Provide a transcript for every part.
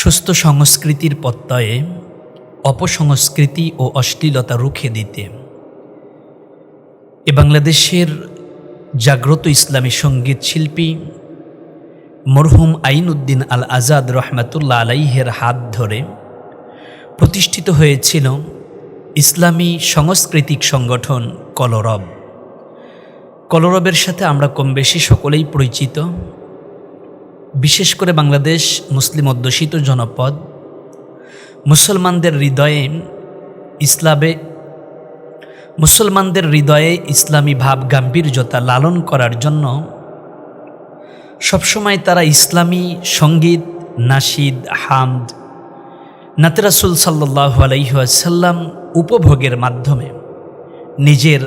সুস্থ সংস্কৃতির প্রত্যয়ে অপসংস্কৃতি ও অশ্লীলতা রুখে দিতে। এ বাংলাদেশের জাগ্রত ইসলামী সংগীত শিল্পী মরহুম আইনউদ্দিন আল আজাদ রহমাতুল্লাহ আলাইহের হাত ধরে প্রতিষ্ঠিত হয়েছিল ইসলামী সাংস্কৃতিক সংগঠন কলরব। কলরবের সাথে আমরা কম বেশি সকলেই পরিচিত। বিশেষ করে বাংলাদেশ মুসলিম অধ্যুষিত জনপদ, মুসলমানদের হৃদয়ে ইসলামে, মুসলমানদের হৃদয়ে ইসলামী ভাব গাম্ভীর্যতা লালন করার জন্য সবসময় তারা ইসলামী সংগীত নাশিদ হামদ নাতেরাসুল সাল্লাহ আলাইসাল্লাম উপভোগের মাধ্যমে নিজের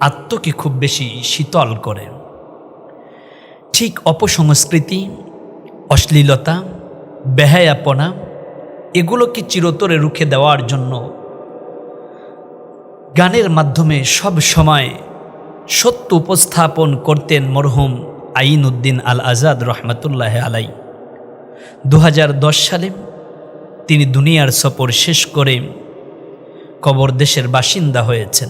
আত্মকে খুব বেশি শীতল করে। ঠিক অপসংস্কৃতি, অশ্লীলতা, বেহায়াপনা, এগুলোকে চিরতরে রুখে দেওয়ার জন্য গানের মাধ্যমে সব সময় সত্য উপস্থাপন করতেন মরহুম আইন উদ্দিন আল আজাদ রহমতুল্লাহ আলাই। দু হাজার দশ সালে তিনি দুনিয়ার সফর শেষ করে কবর দেশের বাসিন্দা হয়েছেন।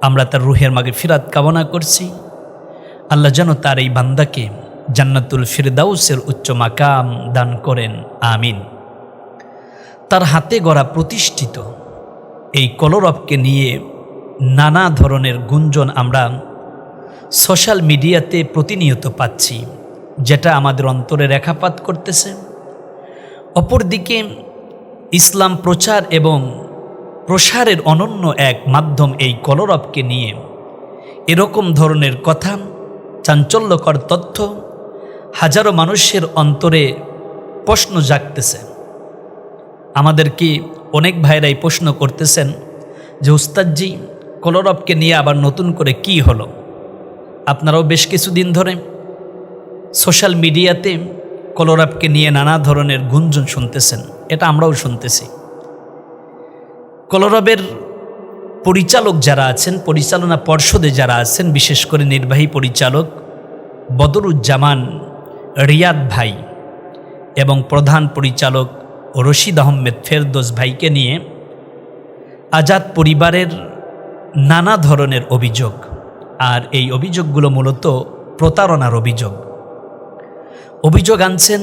আমরা তার রুহের মাগে ফিরাত কামনা করছি। আল্লাহ যেন তার এই বান্দাকে জান্নাতুল ফিরদাউসের উচ্চ মাকাম দান করেন, আমিন। তার হাতে গড়া প্রতিষ্ঠিত এই কলরবকে নিয়ে নানা ধরনের গুঞ্জন আমরা সোশ্যাল মিডিয়াতে প্রতিনিয়ত পাচ্ছি, যেটা আমাদের অন্তরে রেখাপাত করতেছে। অপরদিকে ইসলাম প্রচার এবং প্রসারের অনন্য এক মাধ্যম এই কলরবকে নিয়ে এরকম ধরনের কথা চাঞ্চল্যকর তথ্য হাজারো মানুষের অন্তরে প্রশ্ন জাগতেছে। আমাদেরকে অনেক ভাইরাই প্রশ্ন করতেছেন যে, উস্তাদজি, কলরবকে নিয়ে আবার নতুন করে কি হলো? আপনারাও বেশ কিছুদিন ধরে সোশ্যাল মিডিয়াতে কলরবকে নিয়ে নানা ধরনের গুঞ্জন শুনতেছেন। এটা আমরাও শুনতেছি। কলরবের পরিচালক যারা আছেন, পরিচালনা পর্ষদে যারা আছেন, বিশেষ করে নির্বাহী পরিচালক বদরুজ্জামান রিয়াদ ভাই এবং প্রধান পরিচালক রশিদ আহমেদ ফেরদোস ভাইকে নিয়ে আজাদ পরিবারের নানা ধরনের অভিযোগ। আর এই অভিযোগগুলো মূলত প্রতারণার অভিযোগ। অভিযোগ আনছেন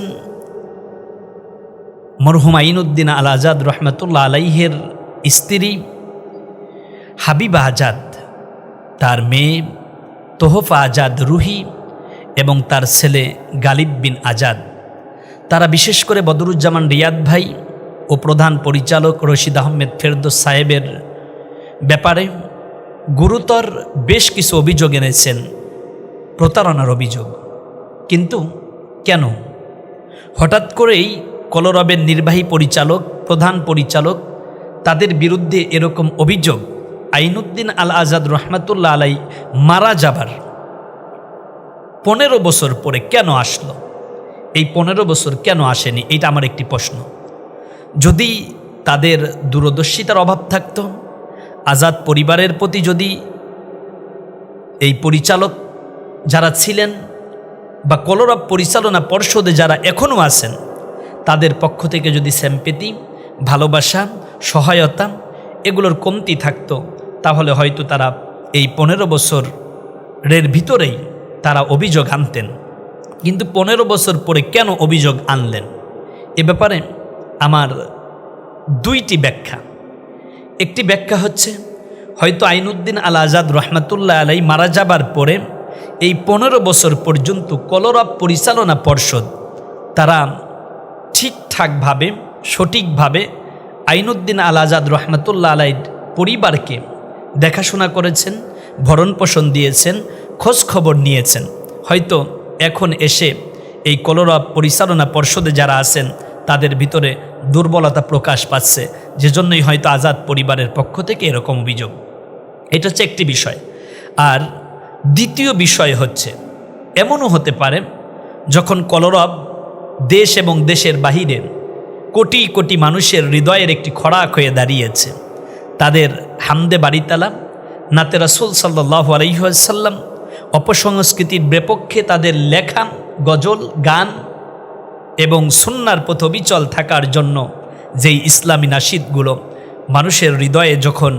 মরহুম আইনুদ্দিন আল আজাদ রহমতুল্লাহ আলাইহের স্ত্রী হাবিবা আজাদ। তার মেয়ে তোহফা আজাদ রুহি এবং তার ছেলে গালিব বিন আজাদ। তারা বিশেষ করে বদরুজ্জামান রিয়াদ ভাই ও প্রধান পরিচালক রশিদ আহমেদ ফেরদোস সাহেবের ব্যাপারে গুরুতর বেশ কিছু অভিযোগ এনেছেন, প্রতারণার অভিযোগ। কিন্তু কেন? হঠাৎ করেই কলরবের নির্বাহী পরিচালক, প্রধান পরিচালক তাদের বিরুদ্ধে এরকম অভিযোগ আইনুদ্দিন আল আজাদ রহমাতুল্লাহ আলাই মারা যাবার পনেরো বছর পরে কেন আসলো? এই পনেরো বছর কেন আসেনি? এটা আমার একটি প্রশ্ন। যদি তাদের দূরদর্শিতার অভাব থাকত, আজাদ পরিবারের প্রতি যদি এই পরিচালক যারা ছিলেন বা কলরব পরিচালনা পর্ষদে যারা এখনও আছেন, তাদের পক্ষ থেকে যদি স্যাম্পেতি ভালোবাসা, সহায়তা এগুলোর কমতি থাকতো তাহলে হয়তো তারা এই পনেরো বছরের ভিতরেই তারা অভিযোগ আনতেন। কিন্তু পনেরো বছর পরে কেন অভিযোগ আনলেন? এ ব্যাপারে আমার দুইটি ব্যাখ্যা। একটি ব্যাখ্যা হচ্ছে, হয়তো আইনুদ্দিন আল আজাদ রহমাতুল্লাহ আলাই মারা যাবার পরে এই পনেরো বছর পর্যন্ত কলরব পরিচালনা পর্ষদ তারা ঠিকঠাকভাবে, সঠিকভাবে আইনুদ্দিন আল আজাদ রহমতুল্লাহ আলাইর পরিবারকে দেখাশোনা করেছেন, ভরণ পোষণ দিয়েছেন, খোঁজ খবর নিয়েছেন। হয়তো এখন এসে এই কলরব পরিচালনা পর্ষদে যারা আছেন, তাদের ভিতরে দুর্বলতা প্রকাশ পাচ্ছে। যে জন্যই হয়তো আজাদ পরিবারের পক্ষ থেকে এরকম অভিযোগ। এটা হচ্ছে একটি বিষয়। আর দ্বিতীয় বিষয় হচ্ছে, এমনও হতে পারে, যখন কলরব দেশ এবং দেশের বাহিরে কোটি কোটি মানুষের হৃদয়ের একটি খড়াক হয়ে দাঁড়িয়েছে তাদের হামদে বাড়ি বাড়িতালা। নাতে রাসুল সাল্লাহ আলহিহাসাল্লাম অপসংস্কৃতির বিপক্ষে তাদের লেখা, গজল, গান এবং সুন্নার পথ বিচল থাকার জন্য যেই ইসলামী নাসিদগুলো মানুষের হৃদয়ে যখন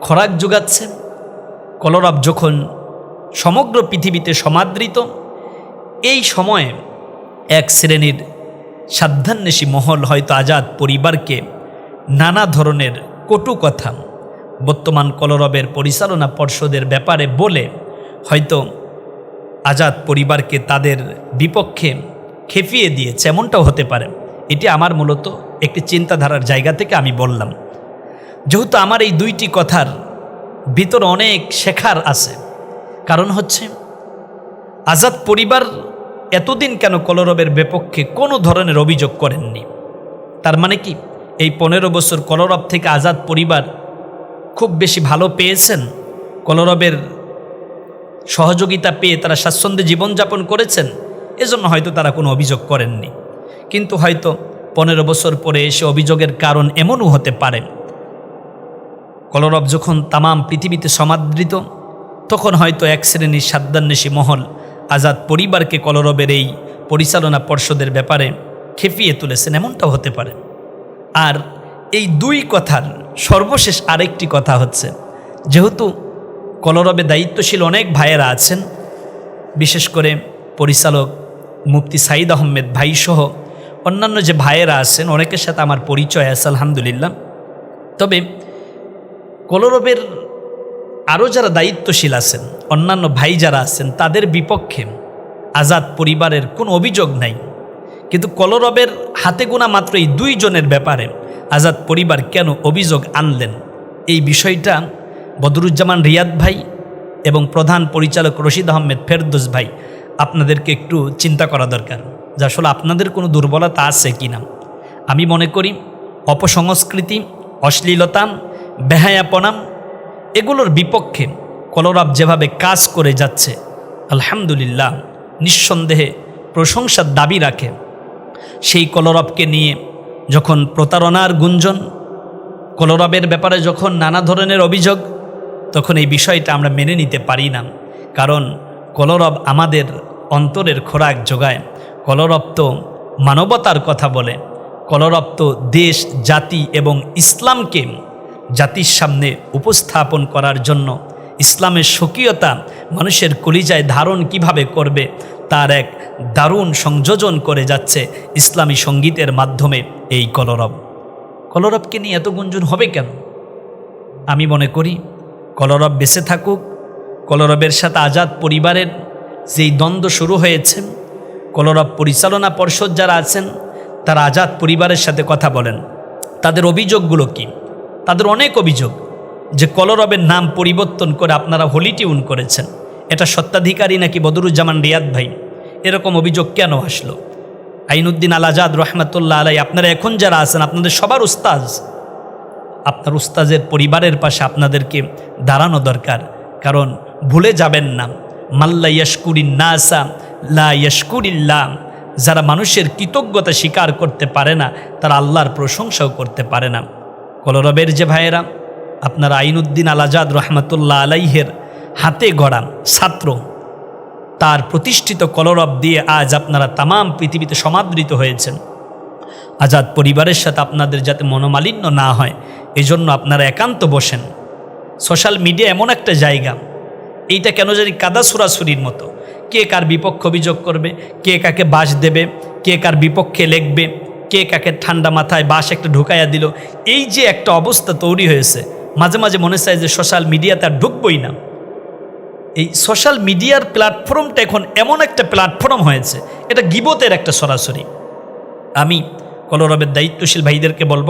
খোরাক যোগাচ্ছে, কলরব যখন সমগ্র পৃথিবীতে সমাদৃত, এই সময়ে এক শ্রেণির সাধ্যান্বেষী মহল হয়তো আজাদ পরিবারকে নানা ধরনের কটু কথা। বর্তমান কলরবের পরিচালনা পর্ষদের ব্যাপারে বলে হয়তো আজাদ পরিবারকে তাদের বিপক্ষে খেপিয়ে দিয়েছে, এমনটাও হতে পারে। এটি আমার মূলত একটি চিন্তাধারার জায়গা থেকে আমি বললাম। যেহেতু আমার এই দুইটি কথার ভিতর অনেক শেখার আছে, কারণ হচ্ছে আজাদ পরিবার এতদিন কেন কলরবের বিপক্ষে কোনো ধরনের অভিযোগ করেননি? তার মানে কি? এই পনেরো বছর কলরব থেকে আজাদ পরিবার খুব বেশি ভালো পেয়েছেন? কলরবের সহযোগিতা পেয়ে তারা স্বাচ্ছন্দ্যে জীবনযাপন করেছেন? এজন্য হয়তো তারা কোনো অভিযোগ করেননি। কিন্তু হয়তো পনেরো বছর পরে এসে অভিযোগের কারণ এমনও হতে পারে। কলরব যখন তামাম পৃথিবীতে সমাদৃত, তখন হয়তো এক শ্রেণির সাদ্দান্বেষী মহল আজাদ পরিবারকে কলরবের এই পরিচালনা পর্ষদের ব্যাপারে খেপিয়ে তুলেছেন, এমনটাও হতে পারে। আর এই দুই কথার সর্বশেষ আরেকটি কথা হচ্ছে, যেহেতু কলরবে দায়িত্বশীল অনেক ভাইয়েরা আছেন, বিশেষ করে পরিচালক মুফতি সাইদ আহমেদ ভাইসহ অন্যান্য যে ভাইয়েরা আছেন, অনেকের সাথে আমার পরিচয় আছে, আলহামদুলিল্লাহ। তবে কলরবের আরও যারা দায়িত্বশীল আছেন, অন্যান্য ভাই যারা আছেন, তাদের বিপক্ষে আজাদ পরিবারের কোনো অভিযোগ নাই। কিন্তু কলরবের হাতে গোনা মাত্র এই দুইজনের ব্যাপারে আজাদ পরিবার কেন অভিযোগ আনলেন? এই বিষয়টা বদরুজ্জামান রিয়াদ ভাই এবং প্রধান পরিচালক রশিদ আহমেদ ফেরদোস ভাই আপনাদেরকে একটু চিন্তা করা দরকার। যে আসলে আপনাদের কোনো দুর্বলতা আছে কি না? আমি মনে করি অপসংস্কৃতি, অশ্লীলতা বেহায়াপনাম এগুলোর বিপক্ষে কলরব যেভাবে কাজ করে যাচ্ছে, আলহামদুলিল্লাহ, নিঃসন্দেহে প্রশংসার দাবি রাখে। সেই কলরবকে নিয়ে যখন প্রতারণার গুঞ্জন, কলরবের ব্যাপারে যখন নানা ধরনের অভিযোগ, তখন এই বিষয়টা আমরা মেনে নিতে পারি না। কারণ কলরব আমাদের অন্তরের খোরাক যোগায়। কলরব তো মানবতার কথা বলে। কলরব তো দেশ, জাতি এবং ইসলামকে জাতির সামনে উপস্থাপন করার জন্য ইসলামের স্বকীয়তা মানুষের কলিজায় ধারণ কীভাবে করবে তার এক দারুণ সংযোজন করে যাচ্ছে ইসলামী সঙ্গীতের মাধ্যমে এই কলরব। কলরবকে নিয়ে এত গুঞ্জন হবে কেন? আমি মনে করি, কলরব বেঁচে থাকুক, কলরবের সাথে আজাদ পরিবারের যেই দ্বন্দ্ব শুরু হয়েছে, কলরব পরিচালনা পর্ষদ যারা আছেন, তারা আজাদ পরিবারের সাথে কথা বলেন। তাদের অভিযোগগুলো কি? তাদের অনেক অভিযোগ যে কলরবের নাম পরিবর্তন করে আপনারা হোলি টিউন করেছেন। এটা সত্ত্বাধিকারী নাকি বদরুজ্জামান রিয়াদ ভাই? এরকম অভিযোগ কেন আসলো? আইনুদ্দিন আল আজাদ রহমতুল্লাহ আলাই, আপনারা এখন যারা আছেন, আপনাদের সবার উস্তাজ। আপনার উস্তাজের পরিবারের পাশে আপনাদেরকে দাঁড়ানো দরকার, কারণ ভুলে যাবেন না। মাল্লা ইয়াসকুরিন নাসা, লা ইয়াসকুরিল্লাহ যারা মানুষের কৃতজ্ঞতা স্বীকার করতে পারে না, তারা আল্লাহর প্রশংসাও করতে পারে না। কলরবের যে ভাইয়েরা, আপনার আইনুদ্দিন আল আজাদ রহমতুল্লাহ আলাইহের হাতে গড়া ছাত্র। তার প্রতিষ্ঠিত কলরব দিয়ে আজ আপনারা তামাম পৃথিবীতে সমাদৃত হয়েছেন। আজাদ পরিবারের সাথে আপনাদের যাতে মনোমালিন্য না হয়, এজন্য আপনারা একান্ত বসেন। সোশ্যাল মিডিয়া এমন একটা জায়গা। এইটা কেন জানি কাদা সুরাসুরির মতো। কে কার বিপক্ষ অভিযোগ করবে, কে কাকে বাস দেবে, কে কার বিপক্ষে লেখবে, কে কাকে ঠান্ডা মাথায় বাস একটা ঢুকাইয়া দিল। এই যে একটা অবস্থা তৈরি হয়েছে, মাঝে মাঝে মনে চায় যে সোশ্যাল মিডিয়াতে আর ঢুকবই না। এই সোশ্যাল মিডিয়ার প্ল্যাটফর্মটা এখন এমন একটা প্ল্যাটফর্ম হয়েছে, এটা গিবতের একটা সরাসরি। আমি কলরবের দায়িত্বশীল ভাইদেরকে বলব,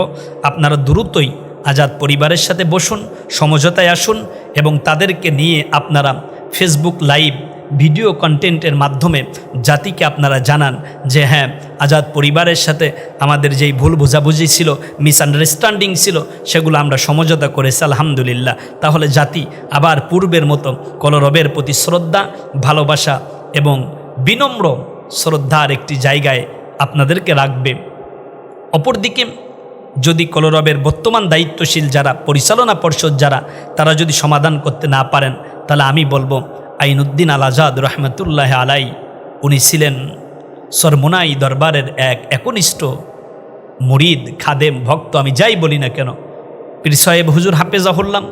আপনারা দ্রুতই আজাদ পরিবারের সাথে বসুন, সমঝোতায় আসুন এবং তাদেরকে নিয়ে আপনারা ফেসবুক লাইভ ভিডিও কন্টেন্টের মাধ্যমে জাতিকে আপনারা জানান যে হ্যাঁ আজাদ পরিবারের সাথে আমাদের যেই ভুল বোঝাবুঝি ছিল মিসআন্ডারস্ট্যান্ডিং ছিল, সেগুলো আমরা সমঝোতা করেছি, আলহামদুলিল্লাহ। তাহলে জাতি আবার পূর্বের মতো কলরবের প্রতি শ্রদ্ধা, ভালোবাসা এবং বিনম্র শ্রদ্ধার একটি জায়গায় আপনাদেরকে রাখবে। অপরদিকে, যদি কলরবের বর্তমান দায়িত্বশীল যারা, পরিচালনা পর্ষদ যারা, তারা যদি সমাধান করতে না পারেন, তাহলে আমি বলব আইনুদ্দিন আল আজাদ রহমতুল্লাহ আলাই, উনি ছিলেন সরমোনাই দরবারের এক একনিষ্ঠ মুরিদ, খাদেম, ভক্ত, আমি যাই বলি না কেন। পীর সাহেব হুজুর হাফেজাহুল্লাম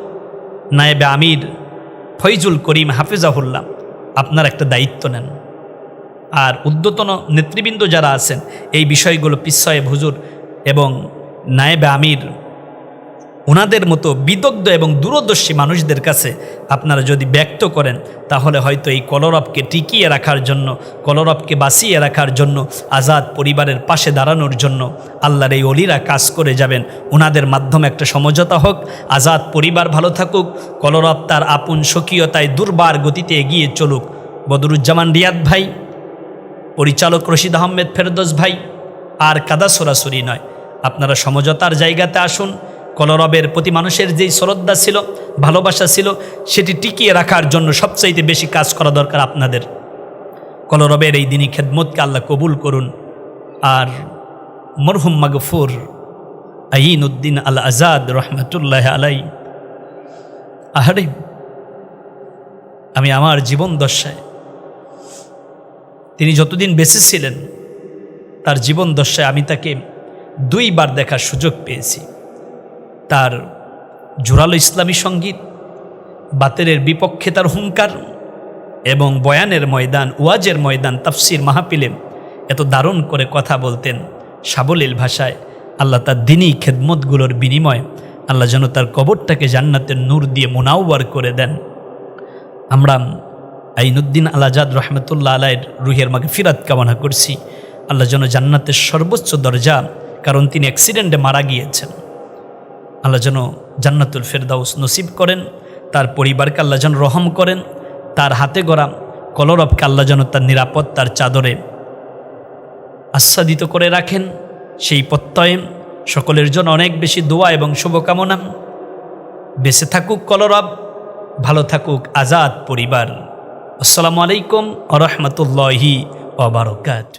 নায়েবে আমির ফৈজুল করিম হাফেজাহুল্লাম আপনার একটা দায়িত্ব নেন। আর উদ্যতন নেতৃবৃন্দ যারা আছেন, এই বিষয়গুলো পিসাহেব হুজুর এবং নায়েবে আমির ওনাদের মতো বিদগ্ধ এবং দূরদর্শী মানুষদের কাছে আপনারা যদি ব্যক্ত করেন, তাহলে হয়তো এই কলরবকে টিকিয়ে রাখার জন্য, কলরবকে বাঁচিয়ে রাখার জন্য, আজাদ পরিবারের পাশে দাঁড়ানোর জন্য আল্লাহর এই অলিরা কাজ করে যাবেন। ওনাদের মাধ্যমে একটা সমঝোতা হোক, আজাদ পরিবার ভালো থাকুক, কলরব তার আপন স্বকীয়তায় দুর্বার গতিতে এগিয়ে চলুক। বদরুজ্জামান রিয়াদ ভাই, পরিচালক রশিদ আহমেদ ফেরদোস ভাই, আর কাদা সরাসরি নয়। আপনারা সমঝোতার জায়গাতে আসুন কলরবের প্রতি মানুষের যেই শ্রদ্ধা ছিল, ভালোবাসা ছিল, সেটি টিকিয়ে রাখার জন্য সবচাইতে বেশি কাজ করা দরকার আপনাদের। কলরবের এই দিনই খেদমতকে আল্লাহ কবুল করুন। আর মরহুম মাগফুর আইন উদ্দিন আল আজাদ রহমতুল্লাহ আলাই আহারে, আমি আমার জীবন দশায়, তিনি যতদিন বেঁচে ছিলেন, তার জীবন দশায় আমি তাকে দুইবার দেখার সুযোগ পেয়েছি। তার জোরালো ইসলামী সংগীত বাতেরের বিপক্ষে তার হুঙ্কার এবং বয়ানের ময়দান, ওয়াজের ময়দান, তাফসির মাহাপিলেম এত দারুণ করে কথা বলতেন সাবলীল ভাষায়। আল্লাহ তার দিনই খেদমতগুলোর বিনিময় আল্লাহ যেন তার কবরটাকে জান্নাতের নূর দিয়ে মোনাওয়ার করে দেন। আমরা আইনুদ্দিন আলাজাদ রহমতুল্লাহ আলাইয়ের রুহের মাকে ফিরাত কামনা করছি। আল্লাহ যেন জান্নাতের সর্বোচ্চ দরজা, কারণ তিনি অ্যাক্সিডেন্টে মারা গিয়েছেন। আল্লাহ যেন জান্নাতুল ফেরদাউস নসিব করেন, তার পরিবারকে আল্লাহ যেন রহম করেন, তার হাতে গড়া কলরবকে আল্লাহ যেন তার নিরাপত্তার চাদরে আচ্ছাদিত করে রাখেন। সেই প্রত্যয়ে সকলের জন্য অনেক বেশি দোয়া এবং শুভকামনা। বেঁচে থাকুক কলরব, ভালো থাকুক আজাদ পরিবার। আসসালামু আলাইকুম আ রহমতুল্লাহি ওবরকাত